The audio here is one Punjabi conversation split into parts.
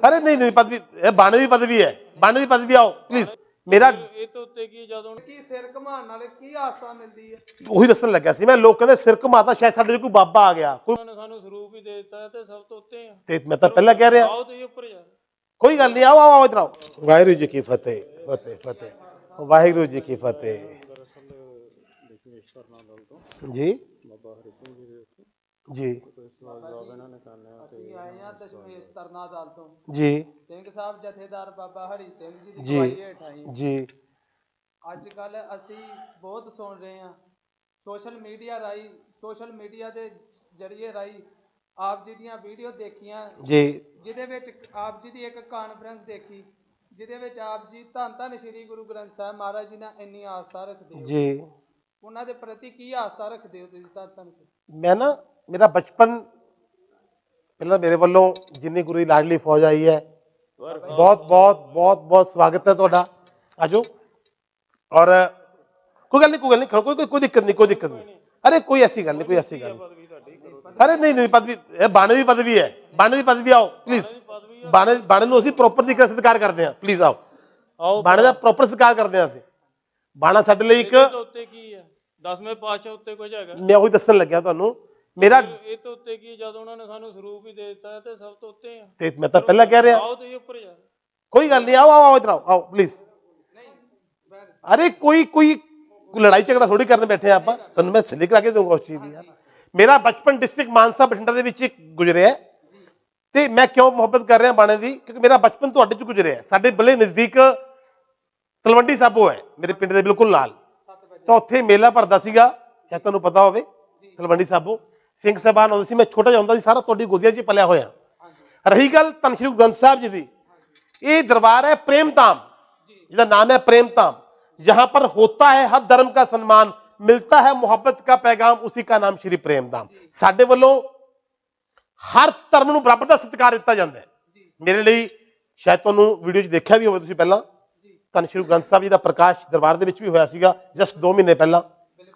ਅਰੇ ਨਹੀਂ ਨਹੀਂ ਪਦਵੀ ਇਹ ਬਾਣੇ ਦੀ ਪਦਵੀ ਹੈ। ਬਾਣੇ ਦੀ ਪਦਵੀ ਆਓ ਪਲੀਜ਼ ਮੇਰਾ ਇਹ ਤੋਂ ਉੱਤੇ ਕੀ ਜਦੋਂ ਕੀ ਸਿਰ ਘਮਾਉਣ ਨਾਲ ਕੀ ਆਸਤਾ ਮਿਲਦੀ ਹੈ? ਉਹੀ ਦੱਸਣ ਲੱਗਿਆ ਸੀ ਮੈਂ ਲੋਕ ਕਹਿੰਦੇ ਸਿਰ ਘੁਮਾਤਾ ਸ਼ਾਇਦ ਸਾਡੇ ਕੋਈ ਬਾਬਾ ਆ ਗਿਆ। ਕੋਈ ਉਹਨਾਂ ਨੇ ਸਾਨੂੰ ਸਰੂਪ ਹੀ ਦੇ ਦਿੱਤਾ ਤੇ ਸਭ ਤੋਂ ਉੱਤੇ ਆ। ਤੇ ਮੈਂ ਤਾਂ ਪਹਿਲਾਂ ਕਹਿ ਰਿਹਾ ਆਓ ਤੁਸੀਂ ਉੱਪਰ ਜਾ। ਕੋਈ ਗੱਲ ਨਹੀਂ ਆਓ ਆਓ ਇਧਰ ਆਓ। ਵਾਹਿਗੁਰੂ ਜੀ ਕੀ ਫਤਿਹ ਫਤਿਹ ਫਤਿਹ। ਵਾਹਿਗੁਰੂ ਜੀ ਕੀ ਫਤਿਹ। ਜੀ? ਜੀ ਅਸੀਂ ਆਏ ਆ ਦਸ਼ਮੇਸ਼ ਤਰਨਾ ਦਲ ਤੋਂ। ਜੀ। ਸਿੰਘ ਸਾਹਿਬ ਜਥੇਦਾਰ ਬਾਬਾ ਹਰੀ ਸਿੰਘ ਜੀ ਦੀ ਜੀ। ਗਵਾਹੀ ਹੇਠ ਆਏ ਜੀ। ਅੱਜ ਕੱਲ ਅਸੀਂ ਬਹੁਤ ਸੁਣ ਰਹੇ ਹਾਂ। ਸੋਸ਼ਲ ਮੀਡੀਆ ਰਾਹੀਂ ਸੋਸ਼ਲ ਮੀਡੀਆ ਦੇ ਜਰੀਏ ਰਾਹੀਂ ਆਪ ਜੀ ਦੀਆਂ ਵੀਡੀਓ ਦੇਖੀਆਂ। ਜੀ। ਜਿਹਦੇ ਵਿੱਚ ਆਪ ਜੀ ਦੀ ਇੱਕ ਕਾਨਫਰੰਸ ਦੇਖੀ ਜਿਹਦੇ ਵਿੱਚ ਆਪ ਜੀ ਧੰਨ ਧੰਨ ਸ੍ਰੀ ਗੁਰੂ ਗ੍ਰੰਥ ਸਾਹਿਬ ਮਹਾਰਾਜ ਜੀ ਨਾਲ ਇੰਨੀ ਆਸਥਾ ਰੱਖਦੇ ਹੋ। ਜੀ। ਉਹਨਾਂ ਦੇ ਪ੍ਰਤੀ ਕੀ ਆਸਥਾ ਰੱਖਦੇ ਹੋ ਤੁਸੀਂ ਧੰਨ ਧੰਨ ਸ੍ਰੀ? ਮੈਂ ਨਾ ਮੇਰਾ ਬਚਪਨ ਪਹਿਲਾਂ ਮੇਰੇ ਵੱਲੋਂ ਜਿੰਨੀ ਗੁਰੂ ਦੀ ਲਾਡਲੀ ਫੌਜ ਆਈ ਹੈ ਬਹੁਤ ਬਹੁਤ ਬਹੁਤ ਬਹੁਤ ਸਵਾਗਤ ਹੈ ਤੁਹਾਡਾ ਆਜੋ ਔਰ ਕੋਈ ਗੱਲ ਨਹੀਂ ਕੋਈ ਗੱਲ ਨਹੀਂ ਖੜੋ ਕੋਈ ਕੋਈ- ਕੋਈ ਦਿੱਕਤ ਨਹੀਂ ਕੋਈ ਦਿੱਕਤ ਨਹੀਂ ਅਰੇ ਕੋਈ ਐਸੀ ਗੱਲ ਨਹੀਂ ਕੋਈ ਐਸੀ ਗੱਲ ਨਹੀਂ ਅਰੇ ਨਹੀਂ ਨਹੀਂ ਪਦਵੀ ਇਹ ਬਾਣੇ ਦੀ ਪਦਵੀ ਹੈ ਬਾਣੇ ਦੀ ਪਦਵੀ ਆਓ ਪਲੀਜ਼ ਬਾਣੇ ਬਾਣੇ ਨੂੰ ਅਸੀਂ ਪ੍ਰੋਪਰ ਤਰੀਕੇ ਨਾਲ ਸਤਿਕਾਰ ਕਰਦੇ ਹਾਂ ਪਲੀਜ਼ ਆਓ ਆਓ ਬਾਣੇ ਦਾ ਪ੍ਰੋਪਰ ਸਤਿਕਾਰ ਕਰਦੇ ਹਾਂ ਅਸੀਂ ਬਾਣਾ ਸਾਡੇ ਲਈ ਇੱਕ ਇਹ ਤੋਂ ਉੱਤੇ ਕੀ ਹੈ ਦਸਵੇਂ ਪਾਤਸ਼ਾਹ ਉੱਤੇ ਕੁਝ ਹੈਗਾ ਮੈਂ ਉਹੀ ਦੱਸਣ ਲੱਗਿਆ ਤੁਹਾਨੂੰ ਮੇਰਾ ਇਹ ਤੋਂ ਉੱਤੇ ਕੀ ਜਦੋਂ ਉਹਨਾਂ ਨੇ ਸਾਨੂੰ ਸਰੂਪ ਹੀ ਦੇ ਦਿੱਤਾ ਤੇ ਸਭ ਤੋਂ ਉੱਤੇ ਆ। ਤੇ ਮੈਂ ਤਾਂ ਪਹਿਲਾਂ ਕਹਿ ਰਿਹਾ। ਆਓ ਤੁਸੀਂ ਉੱਪਰ ਜਾ। ਕੋਈ ਗੱਲ ਨਹੀਂ ਆਓ ਆਓ ਇਧਰ ਆਓ ਆਓ ਪਲੀਜ਼ ਅਰੇ ਕੋਈ ਕੋਈ ਲੜਾਈ ਝਗੜਾ ਥੋੜੀ ਕਰਨ ਬੈਠੇ ਆਪਾਂ। ਤੁਹਾਨੂੰ ਮੈਂ ਸਲੀ ਕਰਾ ਕੇ ਦਊਂਗਾ ਉਸ ਚੀਜ਼ ਦੀ ਯਾਰ। ਮੇਰਾ ਬਚਪਨ ਡਿਸਟ੍ਰਿਕਟ ਮਾਨਸਾ ਬਠਿੰਡਾ ਦੇ ਵਿੱਚ ਗੁਜ਼ਰਿਆ। ਤੇ ਮੈਂ ਕਿਉਂ ਮੁਹੱਬਤ ਕਰ ਰਿਹਾ ਬਾਣੇ ਦੀ? ਕਿਉਂਕਿ ਮੇਰਾ ਬਚਪਨ ਤੁਹਾਡੇ ਚ ਗੁਜ਼ਰਿਆ। ਸਾਡੇ ਬਲੇ ਨਜ਼ਦੀਕ ਤਲਵੰਡੀ ਸਾਬੋ ਹੈ। ਮੇਰੇ ਪਿੰਡ ਦੇ ਬਿਲਕੁਲ ਨਾਲ। ਤਾਂ ਉੱਥੇ ਮੇਲਾ ਭਰਦਾ ਸੀਗਾ। ਸ਼ਾਇਦ ਤੁਹਾਨੂੰ ਪਤਾ ਹੋਵੇ ਤਲਵੰਡੀ ਸਾਬੋ। ਸਿੰਘ ਸਾਹਿਬਾਨ ਆਉਂਦੇ ਸੀ ਮੈਂ ਛੋਟਾ ਜਿਹਾ ਹੁੰਦਾ ਸੀ ਸਾਰਾ ਤੁਹਾਡੀ ਗੋਦੀਆਂ 'ਚ ਹੀ ਪਲਿਆ ਹੋਇਆ ਰਹੀ ਗੱਲ ਧੰਨ ਸ਼੍ਰੀ ਗੁਰੂ ਗ੍ਰੰਥ ਸਾਹਿਬ ਜੀ ਦੀ ਇਹ ਦਰਬਾਰ ਹੈ ਪ੍ਰੇਮਤਾਮ ਜਿਹਦਾ ਨਾਮ है प्रेमताम जहां पर होता है हर धर्म का सम्मान मिलता है मोहब्बत का पैगाम उसी का नाम श्री प्रेमधाम ਸਾਡੇ ਵੱਲੋਂ ਹਰ ਧਰਮ ਨੂੰ ਬਰਾਬਰ ਦਾ ਸਤਿਕਾਰ ਦਿੱਤਾ ਜਾਂਦਾ ਹੈ ਮੇਰੇ ਲਈ ਸ਼ਾਇਦ ਤੁਹਾਨੂੰ ਵੀਡੀਓ 'ਚ ਦੇਖਿਆ ਵੀ ਹੋਵੇ ਤੁਸੀਂ ਪਹਿਲਾਂ ਧੰਨ ਸ਼੍ਰੀ ਗੁਰੂ ਗ੍ਰੰਥ ਸਾਹਿਬ ਜੀ ਦਾ ਪ੍ਰਕਾਸ਼ ਦਰਬਾਰ ਦੇ ਵਿੱਚ ਵੀ ਹੋਇਆ ਸੀਗਾ ਜਸਟ 2 ਮਹੀਨੇ ਪਹਿਲਾਂ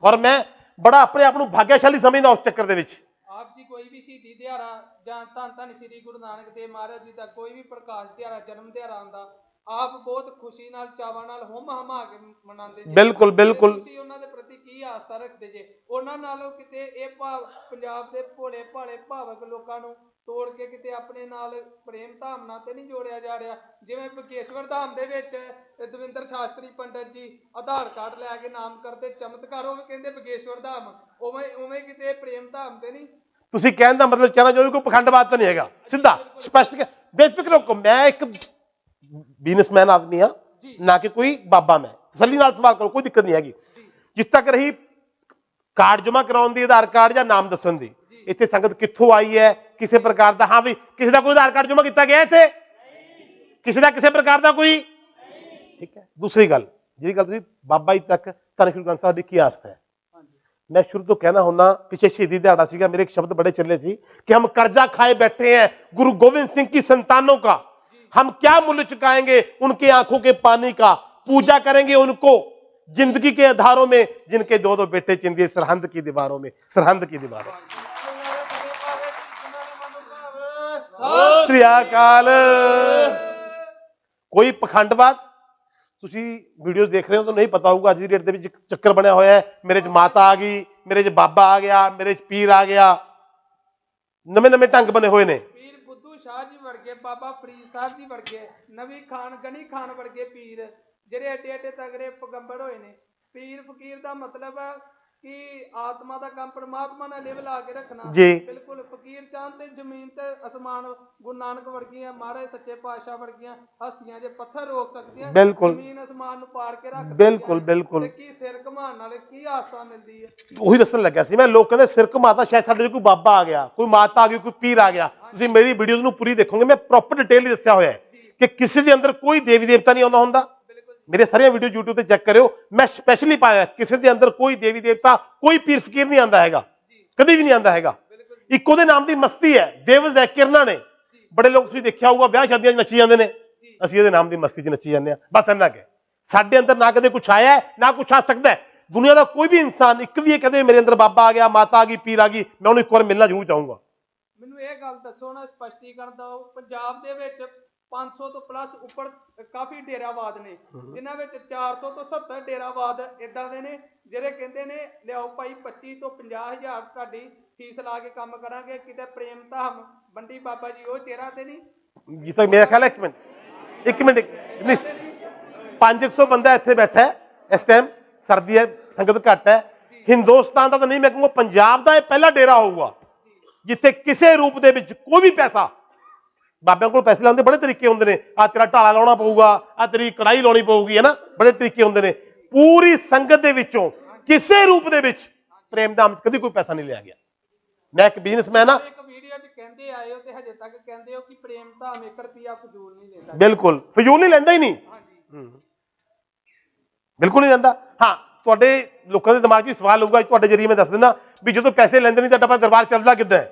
ਔਰ ਮੈਂ ਬੜਾ ਆਪਣੇ ਆਪ ਨੂੰ ਭਾਗਿਆਸ਼ਾਲੀ ਸਮਝਦਾ ਉਸ ਚੱਕਰ ਦੇ ਵਿੱਚ। ਆਪ ਜੀ ਕੋਈ ਵੀ ਸ਼ਹੀਦੀ ਦਿਹਾੜਾ ਜਾਂ ਧੰਨ ਧੰਨ ਸ੍ਰੀ ਗੁਰੂ ਨਾਨਕ ਦੇਵ ਮਹਾਰਾਜ ਜੀ ਦਾ ਕੋਈ ਵੀ ਪ੍ਰਕਾਸ਼ ਦਿਹਾੜਾ ਜਨਮ ਦਿਹਾੜਾ ਆਉਂਦਾ ਆਪ ਬਹੁਤ ਖੁਸ਼ੀ ਨਾਲ ਚਾਵਾਂ ਨਾਲ ਹੁਮ ਹਮਾ ਕੇ ਮਨਾਉਂਦੇ ਜੀ। ਬਿਲਕੁਲ, ਬਿਲਕੁਲ। ਤੁਸੀਂ ਉਹਨਾਂ ਦੇ ਪ੍ਰਤੀ ਕੀ ਆਸਥਾ ਰੱਖਦੇ ਜੇ? ਉਹਨਾਂ ਨਾਲੋਂ ਕਿਤੇ ਇਹ ਭਾਵ ਪੰਜਾਬ ਦੇ ਭੋਲੇ ਭਾਲੇ ਭਾਵਕ ਲੋਕਾਂ ਨੂੰ ਤੋੜ ਕੇ ਕਿਤੇ ਆਪਣੇ ਨਾਲ ਪ੍ਰੇਮ ਧਾਮ ਨਾਲ ਤੇ ਨਹੀਂ ਜੋੜਿਆ ਜਾ ਰਿਹਾ। ਜਿਵੇਂ ਬਕੇਸ਼ਵਰ ਧਾਮ ਦੇ ਵਿੱਚ ਦਵਿੰਦਰ ਸ਼ਾਸਤਰੀ ਪੰਡਤ ਜੀ ਆਧਾਰ ਕਾਰਡ ਲੈ ਕੇ ਨਾਮ ਕਰਦੇ ਚਮਤਕਾਰ ਉਹ ਕਹਿੰਦੇ ਬਕੇਸ਼ਵਰ ਧਾਮ। ਉਵੇਂ ਉਵੇਂ ਕਿਤੇ ਪ੍ਰੇਮ ਧਾਮ ਤੇ ਨਹੀਂ? ਤੁਸੀਂ ਕਹਿਣ ਦਾ ਮਤਲਬ ਚਾਹਨਾ ਜੋ ਕੋਈ ਪਖੰਡਵਾਦ ਤਾਂ ਨਹੀਂ ਹੈਗਾ। ਸਿੱਧਾ ਸਪਸ਼ਟ ਬੇਫਿਕਰ ਹੋ ਮੈਂ ਇੱਕ ਬਿਜ਼ਨਸਮੈਨ ਆਦਮੀ ਆ ਨਾ ਕਿ ਕੋਈ ਬਾਬਾ ਮੈਂ। ਤਸੱਲੀ ਨਾਲ ਸਵਾਲ ਕਰੋ ਕੋਈ ਦਿੱਕਤ ਨਹੀਂ ਹੈਗੀ। ਜਿੱਥੇ ਤੱਕ ਰਹੀ ਕਾਰਡ ਜਮ੍ਹਾਂ ਕਰਾਉਣ ਦੀ ਆਧਾਰ ਕਾਰਡ ਜਾਂ ਨਾਮ ਦੱਸਣ ਦੀ ਇੱਥੇ ਸੰਗਤ ਕਿੱਥੋਂ ਆਈ ਹੈ ਕਿਸੇ ਪ੍ਰਕਾਰ ਦਾ ਹਾਂ ਵੀ ਕਿਸੇ ਦਾ ਕੋਈ ਆਧਾਰ ਕਾਰਡ ਜਮ੍ਹਾਂ ਕੀਤਾ ਗਿਆ ਇੱਥੇ ਕਿਸੇ ਦਾ ਕਿਸੇ ਪ੍ਰਕਾਰ ਦਾ ਕੋਈ ਠੀਕ ਹੈ ਦੂਸਰੀ ਗੱਲ ਜਿਹੜੀ ਗੱਲ ਤੁਸੀਂ ਬਾਬਾ ਜੀ ਤੱਕ ਧੰਨ ਸ਼੍ਰੀ ਗ੍ਰੰਥ ਸਾਹਿਬ ਦੀ ਕੀ ਆਸਥਾ ਹੈ मैं शुरू तो कहना होना पीछे शहीदी दिहाड़ा सीगा मेरे एक शब्द बड़े चले सी कि हम कर्जा खाए बैठे हैं गुरु गोविंद सिंह की संतानों का हम क्या मूल्य चुकाएंगे उनके आंखों के पानी का पूजा करेंगे उनको जिंदगी के आधारों में जिनके दो दो बेटे चिंदिए सरहंद की दीवारों में सरहंद की दीवारों में ਸ੍ਰੀ ਅਕਾਲ। ਕੋਈ ਪਖੰਡਵਾਦ? ਤੁਸੀਂ ਵੀਡੀਓਜ਼ ਦੇਖ ਰਹੇ ਹੋ ਤਾਂ ਨਹੀਂ ਪਤਾ ਹੋਊਗਾ, ਅੱਜ ਦੀ ਡੇਟ ਦੇ ਵਿੱਚ ਚੱਕਰ ਬਣਿਆ ਹੋਇਆ ਹੈ। ਮੇਰੇ 'ਚ ਮਾਤਾ ਆ ਗਈ, ਮੇਰੇ 'ਚ ਬਾਬਾ ਆ ਗਿਆ, ਮੇਰੇ 'ਚ ਪੀਰ ਆ ਗਿਆ। ਨਵੇਂ ਨਵੇਂ ਢੰਗ ਬਣੇ ਹੋਏ ਨੇ। ਪੀਰ ਬੁੱਧੂ ਸ਼ਾਹ ਜੀ ਵਰਗੇ, ਬਾਬਾ ਫਰੀਦ ਸਾਹਿਬ ਜੀ ਵਰਗੇ, ਨਵੀ ਖਾਨ ਗਨੀ ਖਾਨ ਵਰਗੇ ਪੀਰ, ਜਿਹੜੇ ਏਡੇ ਏਡੇ ਤਗੜੇ ਪਗੰਬਰ ਹੋਏ ਨੇ। ਪੀਰ ਫਕੀਰ ਦਾ ਮਤਲਬ ਕਿ ਆਤਮਾ ਦਾ ਕੰਮ ਪਰਮਾਤਮਾ ਨਾਲ ਲਿਵ ਲਾ ਕੇ ਰੱਖਣਾ। ਜੀ। ਬਿਲਕੁਲ ਫਕੀਰ ਚਾਂਦ ਤੇ ਜ਼ਮੀਨ ਤੇ ਅਸਮਾਨ ਗੁਰੂ ਨਾਨਕ ਵਰਗੀਆਂ ਮਹਾਰਾਜ ਸੱਚੇ ਪਾਤਸ਼ਾਹ ਵਰਗੀਆਂ ਹਸਤੀਆਂ ਜੇ ਪੱਥਰ ਰੋਕ ਸਕਦੀਆਂ ਬਿਲਕੁਲ। ਜ਼ਮੀਨ ਅਸਮਾਨ ਨੂੰ ਪਾੜ ਕੇ ਰੱਖ ਬਿਲਕੁਲ, ਬਿਲਕੁਲ। ਤੇ ਕੀ ਸਿਰ ਘਮਾਉਣ ਨਾਲ ਕੀ ਆਸਤਾ ਮਿਲਦੀ ਹੈ? ਉਹੀ ਦੱਸਣ ਲੱਗਿਆ ਸੀ ਮੈਂ ਲੋਕ ਕਹਿੰਦੇ ਸਿਰ ਮਾਤਾ ਸ਼ਾਇਦ ਸਾਡੇ 'ਚ ਕੋਈ ਬਾਬਾ ਆ ਗਿਆ ਕੋਈ ਮਾਤਾ ਆ ਗਈ ਕੋਈ ਪੀਰ ਆ ਗਿਆ। ਤੁਸੀਂ ਮੇਰੀ ਵੀਡੀਓਜ਼ ਨੂੰ ਪੂਰੀ ਦੇਖੋਗੇ ਮੈਂ ਪ੍ਰੋਪਰ ਡਿਟੇਲ ਹੀ ਦੱਸਿਆ ਹੋਇਆ ਹੈ ਕਿ ਕਿਸੇ ਦੇ ਅੰਦਰ ਕੋਈ ਦੇਵੀ ਦੇਵਤਾ ਨਹੀਂ ਆਉਂਦਾ ਹੁੰਦਾ। ਮੇਰੇ ਸਾਰੀਆਂ ਵੀਡੀਓ YouTube ਤੇ ਚੈੱਕ ਕਰਿਓ। ਮੈਂ ਸਪੈਸ਼ਲੀ ਪਾਇਆ ਕਿਸੇ ਦੇ ਅੰਦਰ ਕੋਈ ਦੇਵੀ ਦੇਵਤਾ ਕੋਈ ਪੀਰ ਫਕੀਰ ਨਹੀਂ ਆਂਦਾ ਹੈਗਾ। ਕਦੀ ਵੀ ਨਹੀਂ ਆਂਦਾ ਹੈਗਾ। ਇੱਕੋ ਦੇ ਨਾਮ ਦੀ ਮਸਤੀ ਹੈ। ਦੇਵਜ਼ ਹੈ ਕਿਰਨਾਂ ਨੇ। ਬੜੇ ਲੋਕ ਤੁਸੀਂ ਦੇਖਿਆ ਹੋਊਗਾ ਵਿਆਹ ਸ਼ਾਦੀਆਂ 'ਚ ਨੱਚੀ ਜਾਂਦੇ ਨੇ। ਅਸੀਂ ਇਹਦੇ ਨਾਮ ਦੀ ਮਸਤੀ 'ਚ ਨੱਚੀ ਜਾਂਦੇ ਆ ਬਸ ਇੰਨਾ ਕਿ ਸਾਡੇ ਅੰਦਰ ਨਾ ਕਦੇ ਕੁਝ ਆਇਆ ਹੈ, ਨਾ ਕੁਝ ਆ ਸਕਦਾ ਹੈ। ਦੁਨੀਆ ਦਾ ਕੋਈ ਵੀ ਇਨਸਾਨ ਇੱਕ ਵੀ ਇਹ ਕਹਦੇ ਮੇਰੇ ਅੰਦਰ ਬਾਬਾ ਆ ਗਿਆ ਮਾਤਾ ਆ ਗਈ ਪੀਰ ਆ ਗਈ ਮੈਂ ਉਹਨੂੰ ਇੱਕ ਵਾਰ ਮਿਲਣਾ ਜ਼ਰੂਰ ਚਾਹੂੰਗਾ। ਮੈਨੂੰ ਇਹ ਗੱਲ ਦੱਸੋ ਨਾ ਸਪਸ਼ਟੀਕਰਨ ਦਿਓ। ਪੰਜਾਬ ਦੇ ਵਿੱਚ 500 ਤੋਂ ਪਲੱਸ ਉੱਪਰ ਕਾਫੀ ਡੇਰਾਵਾਦ ਨੇ। ਜਿਨ੍ਹਾਂ ਵਿੱਚ 400 ਤੋਂ 70 ਡੇਰਾਵਾਦ ਇਦਾਂ ਦੇ ਨੇ ਜਿਹੜੇ ਕਹਿੰਦੇ ਨੇ ਲਿਆਓ ਭਾਈ 25 ਤੋਂ 50 ਹਜ਼ਾਰ ਤੁਹਾਡੀ ਫੀਸ ਲਾ ਕੇ ਕੰਮ ਕਰਾਂਗੇ ਕਿਤੇ ਪ੍ਰੇਮ ਧਾਮ ਬੰਡੀ ਬਾਬਾ ਜੀ ਉਹ ਚਿਹਰਾ ਤੇ ਨਹੀਂ? ਜਿੱਥੇ ਮੇਰਾ ਖਿਆਲ ਹੈ ਇੱਕ ਮਿੰਟ ਇੱਕ ਮਿੰਟ ਨਹੀਂ 500 ਬੰਦਾ ਇੱਥੇ ਬੈਠਾ ਹੈ ਇਸ ਟਾਈਮ ਸਰਦੀ ਹੈ ਸੰਗਤ ਘੱਟ ਹੈ। ਹਿੰਦੁਸਤਾਨ ਦਾ ਤਾਂ ਨਹੀਂ ਮੈਂ ਕਹੂੰਗਾ ਪੰਜਾਬ ਦਾ ਇਹ ਪਹਿਲਾ ਡੇਰਾ ਹੋਊਗਾ ਜਿੱਥੇ ਕਿਸੇ ਰੂਪ ਦੇ ਵਿੱਚ ਕੋਈ ਵੀ ਪੈਸਾ ਬਾਬਿਆਂ ਕੋਲ ਪੈਸੇ ਲਾਉਂਦੇ ਬੜੇ ਤਰੀਕੇ ਹੁੰਦੇ ਨੇ। ਆ ਤੇਰਾ ਢਾਲਾ ਲਾਉਣਾ ਪਊਗਾ ਆ ਤੇਰੀ ਕੜਾਈ ਲਾਉਣੀ ਪਊਗੀ ਹੈ ਨਾ? ਬੜੇ ਤਰੀਕੇ ਹੁੰਦੇ ਨੇ। ਪੂਰੀ ਸੰਗਤ ਦੇ ਵਿੱਚੋਂ ਕਿਸੇ ਰੂਪ ਦੇ ਵਿੱਚ ਪ੍ਰੇਮ ਦਾਮ 'ਚ ਕਦੀ ਕੋਈ ਪੈਸਾ ਨਹੀਂ ਲਿਆ ਗਿਆ। ਮੈਂ ਇੱਕ ਬਿਜ਼ਨਸਮੈਨ ਆ ਇੱਕ ਵੀਡੀਓ 'ਚ ਕਹਿੰਦੇ ਆਏ ਹੋ ਤੇ ਹਜੇ ਤੱਕ ਕਹਿੰਦੇ ਹੋ ਕਿ ਪ੍ਰੇਮ ਧਾਮ 1 ਰੁਪਿਆ ਫਜ਼ੂਲ ਨਹੀਂ ਲੈਂਦਾ। ਬਿਲਕੁਲ। ਫਜ਼ੂਲ ਨਹੀਂ ਲੈਂਦਾ ਹੀ ਨਹੀਂ। ਹਾਂਜੀ। ਬਿਲਕੁਲ ਨਹੀਂ ਜਾਂਦਾ ਹਾਂ ਤੁਹਾਡੇ ਲੋਕਾਂ ਦੇ ਦਿਮਾਗ 'ਚ ਸਵਾਲ ਹੋਊਗਾ ਤੁਹਾਡੇ ਜਰੀਏ ਮੈਂ ਦੱਸ ਦਿੰਦਾ ਵੀ ਜਦੋਂ ਪੈਸੇ ਲੈਂਦੇ ਨਹੀਂ ਤਾਂ ਤੁਹਾਡਾ ਦਰਬਾਰ ਚੱਲਦਾ ਕਿੱਦਾਂ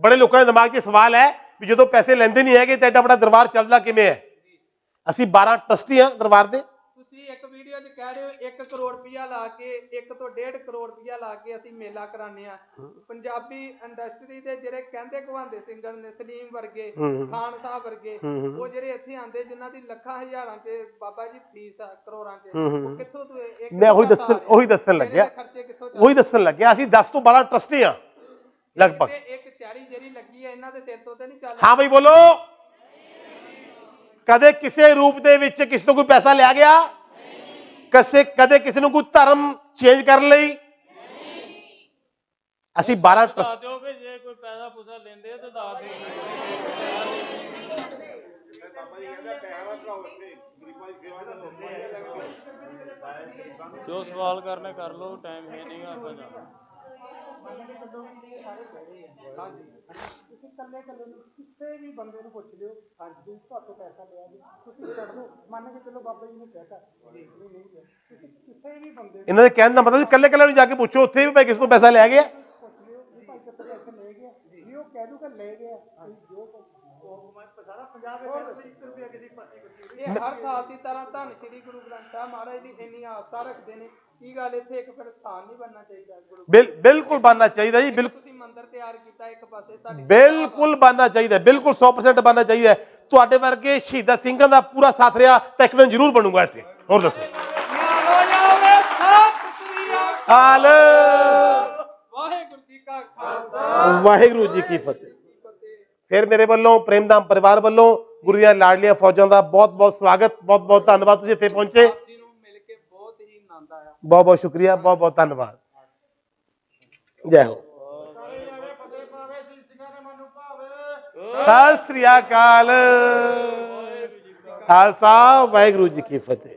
ਬੜੇ ਲੋਕਾਂ ਦੇ ਦਿਮਾਗ 'ਚ ਸਵਾਲ ਹੈ ਵੀ ਜਦੋਂ ਪੈਸੇ ਲੈਂਦੇ ਨਹੀਂ ਹੈਗੇ ਤਾਂ ਐਡਾ ਬੜਾ ਦਰਬਾਰ ਚੱਲਦਾ ਕਿਵੇਂ ਹੈ? ਅਸੀਂ 12 ਟਰਸਟੀ ਹਾਂ ਦਰਬਾਰ ਦੇ। ਤੁਸੀਂ ਇੱਕ ਵੀਡੀਓ 'ਚ ਕਹਿ ਰਹੇ ਹੋ 1 ਕਰੋੜ ਰੁਪਇਆ ਲਾ ਕੇ 1 ਤੋਂ 1.5 ਕਰੋੜ ਰੁਪਇਆ ਲਾ ਕੇ ਅਸੀਂ ਮੇਲਾ ਕਰਾਉਂਦੇ ਆ ਪੰਜਾਬੀ ਇੰਡਸਟਰੀ ਦੇ ਜਿਹੜੇ ਕਹਿੰਦੇ ਕਹਾਂਦੇ ਸਿੰਗਰ ਨੇ ਸਲੀਮ ਵਰਗੇ ਖਾਨ ਸਾਹਿਬ ਵਰਗੇ ਉਹ ਜਿਹੜੇ ਇੱਥੇ ਆਂਦੇ ਜਿਨ੍ਹਾਂ ਦੀ ਲੱਖਾਂ ਹਜ਼ਾਰਾਂ 'ਚ ਬਾਬਾ ਜੀ ਫੀਸ ਆ ਕਰੋੜਾਂ 'ਚ ਉਹ ਕਿੱਥੋਂ ਤੋਂ ਮੈਂ ਉਹੀ ਦੱਸਣ ਆ? ਉਹੀ ਦੱਸਣ ਲੱਗਿਆ। ਉਹੀ ਦੱਸਣ ਲੱਗਿਆ ਅਸੀਂ 10 ਤੋਂ 12 ਟਰਸਟੀ ਹਾਂ ਲਗਭਗ। ਇੱਕ ਚਾੜੀ ਜਿਹੜੀ ਲੱਗੀ ਹੈ ਇਹਨਾਂ ਦੇ ਸਿਰ ਤੋਂ ਤੇ ਨਹੀਂ ਚੱਲ ਹਾਂ ਬਈ ਬੋਲੋ। ਕਦੇ ਕਿਸੇ ਰੂਪ ਦੇ ਵਿੱਚ ਕਿਸੇ ਤੋਂ ਕੋਈ ਪੈਸਾ ਲਿਆ ਗਿਆ? ਕਦੇ ਕਦੇ ਕਿਸੇ ਨੂੰ ਕੋਈ ਧਰਮ ਚੇਂਜ ਕਰਨ ਲਈ? ਅਸੀਂ 12 ਟਰਸਟ ਦੱਸ ਦਿਓ ਕਿ ਜੇ ਕੋਈ ਪੈਸਾ ਪੂਸਾ ਲੈਂਦੇ ਆ ਤੇ ਦੱਸ ਦਿਓ। ਜੋ ਸਵਾਲ ਕਰਨੇ ਕਰ ਲਓ ਟਾਈਮ ਹੈ ਨਹੀਂਗਾ ਆਪਾਂ ਜਾਣਾ ਤੁਸੀਂ ਇਕੱਲੇ ਇਕੱਲੇ ਨੂੰ ਕਿਸੇ ਵੀ ਬੰਦੇ ਨੂੰ ਪੁੱਛ ਲਿਓ ਹਾਂਜੀ ਤੁਹਾਡੇ ਪੈਸਾ ਲਿਆ ਜੀ ਤੁਸੀਂ ਛੱਡ ਦਿਓ ਮੰਨ ਕੇ ਚਲੋ ਬਾਬਾ ਜੀ ਨੇ ਕਹਿਤਾ। ਜੀ ਨਹੀਂ ਨਹੀਂ ਲਿਆ। ਤੁਸੀਂ ਕਿਸੇ ਵੀ ਬੰਦੇ ਨੂੰ ਇਹਨਾਂ ਦੇ ਕਹਿਣ ਦਾ ਮਤਲਬ ਤੁਸੀਂ ਕੱਲੇ ਕੱਲੇ ਨੂੰ ਜਾ ਕੇ ਪੁੱਛੋ ਉੱਥੇ ਵੀ ਭਾਈ ਕਿਸੇ ਤੋਂ ਪੈਸਾ ਲੈ ਗਿਆ। ਪੁੱਛ ਲਿਓ ਵੀ ਭਾਈ ਕਿੱਥੇ ਪੈਸੇ ਲੈ ਗਿਆ। ਜੀ ਉਹ ਕਹਿ ਦੂਗਾ ਲੈ ਗਿਆ ਤੁਸੀਂ ਜੋ ਉਹ ਮੈਂ ਸਾਰਾ ਪੰਜਾਬ ਵਿੱਚ 1 ਰੁਪਿਆ ਕਿਸੇ ਪਾਸੇ ਇਹ ਹਰ ਸਾਲ ਦੀ ਤਰ੍ਹਾਂ ਧੰਨ ਸ਼੍ਰੀ ਗੁਰੂ ਗ੍ਰੰਥ ਸਾਹਿਬ ਮਹਾਰਾਜ ਦੀ ਇੰਨੀ ਆਸਥਾ ਰੱਖਦੇ ਨੇ। ਕੀ ਗੱਲ ਇੱਥੇ ਇੱਕ ਫਿਰ ਸਥਾਨ ਨਹੀਂ ਬਣਨਾ ਚਾਹੀਦਾ? ਗੁਰੂ ਬਿਲ ਬਿਲਕੁਲ ਬਣਨਾ ਚਾਹੀਦਾ ਜੀ ਬਿਲਕੁਲ ਤਿਆਰ ਕੀਤਾ ਇੱਕ ਪਾਸੇ ਤੁਹਾਡੀ ਬਿਲਕੁਲ ਬਣਨਾ ਚਾਹੀਦਾ ਬਿਲਕੁਲ 100% ਬਣਨਾ ਚਾਹੀਦਾ ਤੁਹਾਡੇ ਵਰਗੇ ਸ਼ਹੀਦਾਂ ਸਿੰਘਾਂ ਦਾ ਪੂਰਾ ਸਾਥ ਰਿਹਾ ਤਾਂ ਇੱਕ ਦਿਨ ਜ਼ਰੂਰ ਬਣੂਗਾ ਇੱਥੇ। ਹੋਰ ਦੱਸੋ। ਹਾਲ। ਵਾਹਿਗੁਰੂ ਜੀ ਕਾ ਖਾਲਸਾ। ਵਾਹਿਗੁਰੂ ਜੀ ਕੀ ਫਤਿਹ। ਫਿਰ ਮੇਰੇ ਵੱਲੋਂ ਪ੍ਰੇਮਦਾਮ ਪਰਿਵਾਰ ਵੱਲੋਂ ਗੁਰੂ ਦੀਆਂ ਲਾਡਲੀਆਂ ਫੌਜਾਂ ਦਾ ਬਹੁਤ ਬਹੁਤ ਸਵਾਗਤ ਬਹੁਤ ਬਹੁਤ ਧੰਨਵਾਦ ਤੁਸੀਂ ਇੱਥੇ ਪਹੁੰਚੇ। ਮਿਲ ਕੇ ਬਹੁਤ ਹੀ ਆਨੰਦ ਆਇਆ। ਬਹੁਤ ਬਹੁਤ ਸ਼ੁਕਰੀਆ ਬਹੁਤ ਬਹੁਤ ਧੰਨਵਾਦ। ਜੈ ਹੋ। ਸਤਿ ਸ੍ਰੀ ਅਕਾਲ। ਖਾਲਸਾ ਵਾਹਿਗੁਰੂ ਜੀ ਕੀ ਫਤਿਹ।